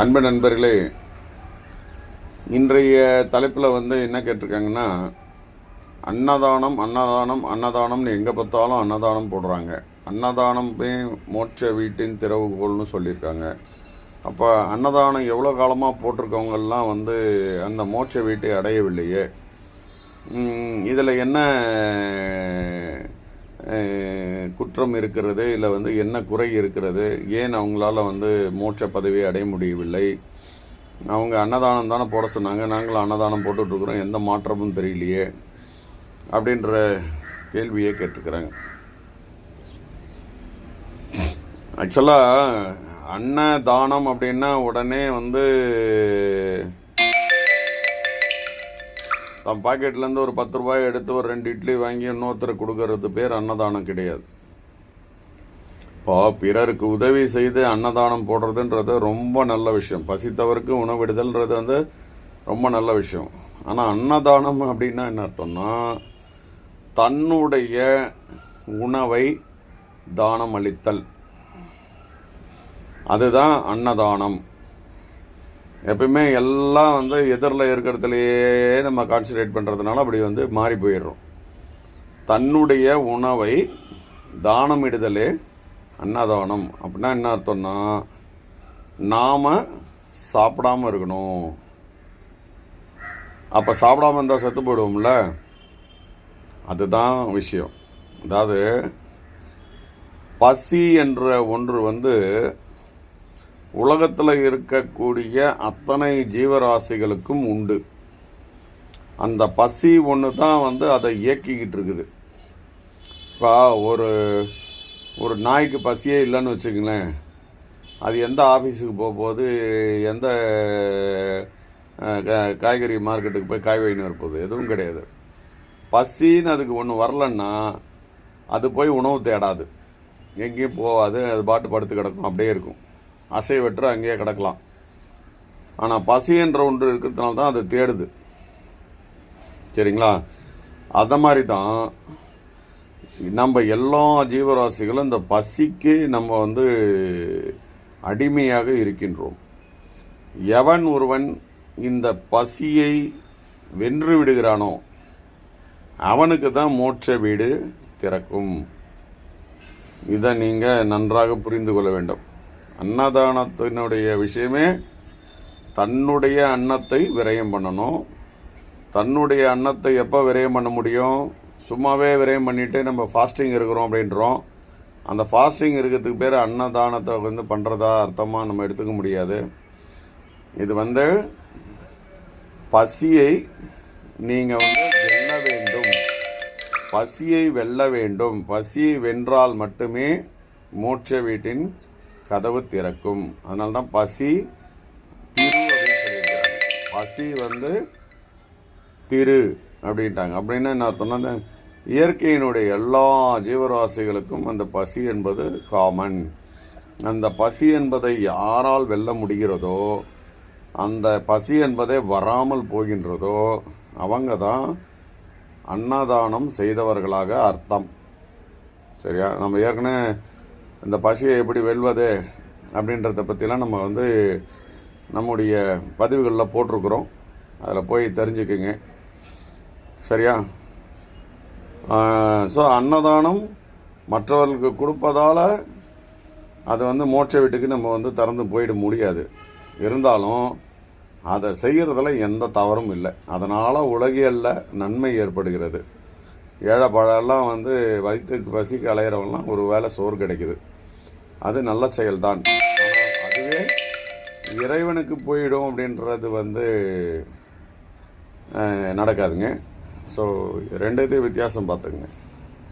அன்பு நண்பர்களே இன்றைய தலைப்பில் வந்து என்ன கேட்டிருக்காங்கன்னா அன்னதானம் அன்னதானம் அன்னதானம்னு எங்கே பார்த்தாலும் அன்னதானம் போடுறாங்க. அன்னதானமே மோட்ச வீட்டின் திறவுகோல்னு சொல்லியிருக்காங்க. அப்போ அன்னதானம் எவ்வளோ காலமாக போட்டிருக்கவங்கெல்லாம் வந்து அந்த மோட்ச வீட்டை அடையவில்லையே? இதில் என்ன குற்றம் இருக்கிறது இல்லை வந்து என்ன குறை இருக்கிறது ஏன் அவங்களால வந்து மோட்ச பதவியை அடைய முடியவில்லை? அவங்க அன்னதானம் தானே போட சொன்னாங்க நாங்களும் அன்னதானம் போட்டுட்ருக்குறோம் எந்த மாற்றமும் தெரியலையே அப்படின்ற கேள்வியே கேட்டிருக்கிறாங்க. ஆக்சுவலாக அன்னதானம் அப்படின்னா உடனே வந்து தன் பாக்கெட்லேருந்து ஒரு பத்து ரூபாய் எடுத்து ஒரு ரெண்டு இட்லி வாங்கி இன்னொருத்தர் கொடுக்கறது பேர் அன்னதானம் கிடையாது. இப்போ பிறருக்கு உதவி செய்து அன்னதானம் போடுறதுன்றது ரொம்ப நல்ல விஷயம். பசித்தவருக்கு உணவிடுதல்ன்றது வந்து ரொம்ப நல்ல விஷயம். ஆனால் அன்னதானம் அப்படின்னா என்ன அர்த்தம்னா தன்னுடைய உணவை தானம் அளித்தல் அதுதான் அன்னதானம். எப்பயுமே எல்லாம் வந்து எதிரில் இருக்கிறதுலையே நம்ம கான்சன்ட்ரேட் பண்ணுறதுனால அப்படி வந்து மாறி போயிடுறோம். தன்னுடைய உணவை தானம் இடுதலே அன்னதானம். அப்படின்னா என்ன அர்த்தம்னா நாம் சாப்பிடாம இருக்கணும். அப்போ சாப்பிடாம இருந்தால் செத்து போயிடுவோம்ல? அதுதான் விஷயம். அதாவது பசி என்ற ஒன்று வந்து உலகத்தில் இருக்கக்கூடிய அத்தனை ஜீவராசிகளுக்கும் உண்டு. அந்த பசி ஒன்று தான் வந்து அதை இயக்கிக்கிட்டு இருக்குது. இப்போ ஒரு ஒரு நாய்க்கு பசியே இல்லைன்னு வச்சுக்கங்களேன். அது எந்த ஆஃபீஸுக்கு போக எந்த காய்கறி மார்க்கெட்டுக்கு போய் காய் வாங்கின்னு வரப்போகுது? எதுவும் கிடையாது. பசின்னு அதுக்கு ஒன்று வரலன்னா அது போய் உணவு தேடாது. எங்கேயும் போகாது அது பாட்டு படுத்து கிடக்கும் அப்படியே இருக்கும். அசைவற்று அங்கேயே கிடக்கலாம். ஆனால் பசி என்ற ஒன்று இருக்கிறதுனால தான் அது தேடுது. சரிங்களா? அந்த மாதிரி தான் நம்ம எல்லா ஜீவராசிகளும் இந்த பசிக்கு நம்ம வந்து அடிமையாக இருக்கின்றோம். எவன் ஒருவன் இந்த பசியை வென்று விடுகிறானோ அவனுக்கு தான் மோட்ச வீடு திறக்கும். இதை நீங்கள் நன்றாக புரிந்து கொள்ள வேண்டும். அன்னதானத்தினுடைய விஷயமே தன்னுடைய அன்னத்தை விரயம் பண்ணணும். தன்னுடைய அன்னத்தை எப்போ விரயம் பண்ண முடியும்? சும்மாவே விரயம் பண்ணிட்டு நம்ம ஃபாஸ்டிங் இருக்கிறோம் அப்படின்றோம். அந்த ஃபாஸ்டிங் இருக்கிறதுக்கு பேர் அன்னதானத்தை வந்து பண்ணுறதா அர்த்தமாக நம்ம எடுத்துக்க முடியாது. இது வந்து பசியை நீங்கள் வந்து வெல்ல வேண்டும். பசியை வெல்ல வேண்டும். பசியை வென்றால் மட்டுமே மோட்ச வீட்டின் கதவு திறக்கும். அதனால தான் பசி திரு அப்படின்னு சொல்லியிருக்கிறாங்க. பசி வந்து திரு அப்படின்ட்டாங்க. அப்படின்னா என்ன அர்த்தம்னா அந்த இயற்கையினுடைய எல்லா ஜீவராசிகளுக்கும் அந்த பசி என்பது காமன் அந்த பசி என்பதை யாரால் வெல்ல முடிகிறதோ அந்த பசி என்பதே வராமல் போகின்றதோ அவங்க தான் அன்னதானம் செய்தவர்களாக அர்த்தம். சரியா? நம்ம ஏற்கனவே இந்த பசியை எப்படி வெல்வது அப்படின்றத பற்றிலாம் நம்ம வந்து நம்முடைய பதிவுகளில் போட்டிருக்கிறோம். அதில் போய் தெரிஞ்சுக்குங்க. சரியா? ஸோ அன்னதானம் மற்றவர்களுக்கு கொடுப்பதால் அது வந்து மோட்ச வீட்டுக்கு நம்ம வந்து திறந்து போயிட முடியாது. இருந்தாலும் அதை செய்கிறதுல எந்த தவறும் இல்லை. அதனால் உலகியலில் நன்மை ஏற்படுகிறது. ஏழை பழெல்லாம் வந்து வயிற்றுக்கு பசிக்கு அலையிறவெல்லாம் ஒரு வேளை சோறு கிடைக்குது. அது நல்ல செயல்தான். அதுவே இறைவனுக்கு போயிடும் அப்படின்றது வந்து நடக்காதுங்க. ஸோ ரெண்டுத்தையும் வித்தியாசம் பார்த்துக்குங்க.